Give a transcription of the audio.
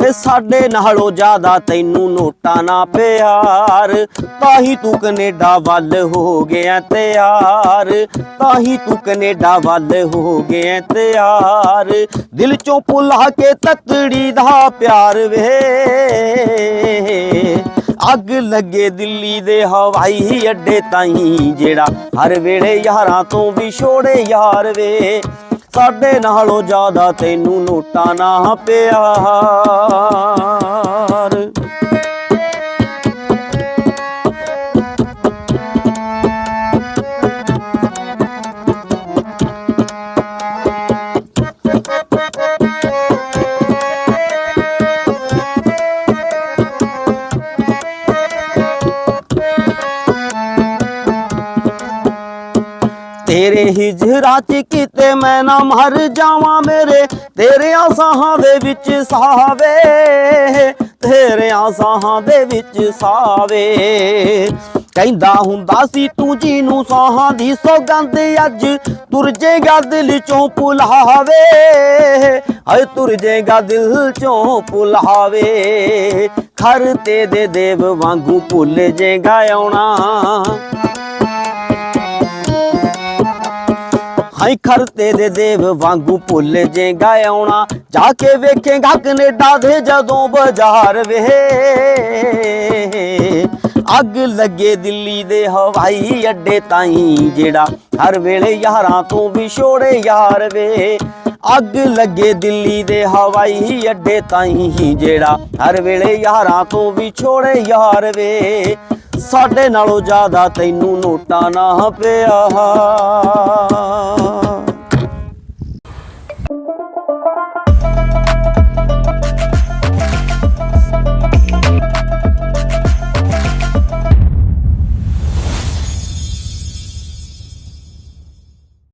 ਤੇ ਸਾਡੇ ਨਾਲੋਂ ਜ਼ਿਆਦਾ ਤੈਨੂੰ ਨੋਟਾਂ ਨਾ ਪਿਆਰ। ਤਾਂ ਤੂੰ ਕੈਨੇਡਾ ਵੱਲ ਹੋ ਗਿਆ ਤਿਆਰ। ਤਾਂ ਤੂੰ ਕੈਨੇਡਾ ਵੱਲ ਹੋ ਗਿਆ ਤਿਆਰ। ਦਿਲ ਚੋਂ ਭੁਲਾ ਕੇ ਤਤੜੀ ਦਾ ਪਿਆਰ ਵੇ। ਅੱਗ ਲੱਗੇ ਦਿੱਲੀ ਦੇ ਹਵਾਈ ਅੱਡੇ ਤਾਈਂ ਜਿਹੜਾ ਹਰ ਵੇਲੇ ਯਾਰਾਂ ਤੋਂ ਵਿਛੋੜੇ ਯਾਰ ਵੇ। ਸਾਡੇ ਨਾਲੋਂ ਜ਼ਿਆਦਾ ਤੈਨੂੰ ਨੋਟਾਂ ਨਾ ਪਿਆ। ਤੇਰੇ ਹਿਜਰਾ ਚ ਕਿਤੇ ਮੈਂ ਨਾ ਮਰ ਜਾਵਾਂ ਮੇਰੇ। ਤੇਰੇ ਆਸਾਹਾਂ ਦੇ ਵਿੱਚ ਸਾਵੇ। ਤੇਰੇ ਆਸਾਹਾਂ ਦੇ ਵਿੱਚ ਸਾਵੇ। ਕਹਿੰਦਾ ਹੁੰਦਾ ਸੀ, ਤੂੰ ਜੀ ਨੂੰ ਸਾਹਾਂ ਦੀ ਸੌਗੰਧ ਅੱਜ ਤੁਰ ਜੇਗਾ ਦਿਲ ਚੋਂ ਪੁਲਾਵੇ। ਹਾਏ ਤੁਰ ਜੇਗਾ ਦਿਲ ਚੋਂ ਪੁਲਾਵੇ। ਖਰ ਤੇ ਦੇ ਦੇਵ ਵਾਂਗੂ ਭੁੱਲ ਜੇਗਾ ਆਉਣਾ। ਹਾਈ ਖਰਤੇ ਦੇ ਦੇਵ ਵਾਂਗੂ ਭੁੱਲ ਜੇਗਾ ਆਉਣਾ। ਜਾ ਕੇ ਵੇਖੇਗਾ ਕੈਨੇਡਾ ਦੇ ਜਦੋਂ ਬਾਜ਼ਾਰ ਵੇ। ਅੱਗ ਲੱਗੇ ਦਿੱਲੀ ਦੇ ਹਵਾਈ ਅੱਡੇ ਤਾਈਂ ਜਿਹੜਾ ਹਰ ਵੇਲੇ ਯਾਰਾਂ ਤੋਂ ਵਿਛੋੜੇ ਯਾਰ ਵੇ। ਅੱਗ ਲੱਗੇ ਦਿੱਲੀ ਦੇ ਹਵਾਈ ਅੱਡੇ ਤਾਈਂ ਜਿਹੜਾ ਹਰ ਵੇਲੇ ਯਾਰਾਂ ਤੋਂ ਵਿਛੋੜੇ ਯਾਰ ਵੇ। ਸਾਡੇ ਨਾਲੋਂ ਜ਼ਿਆਦਾ ਤੈਨੂੰ ਨੋਟਾਂ ਨਾ ਪਿਆ।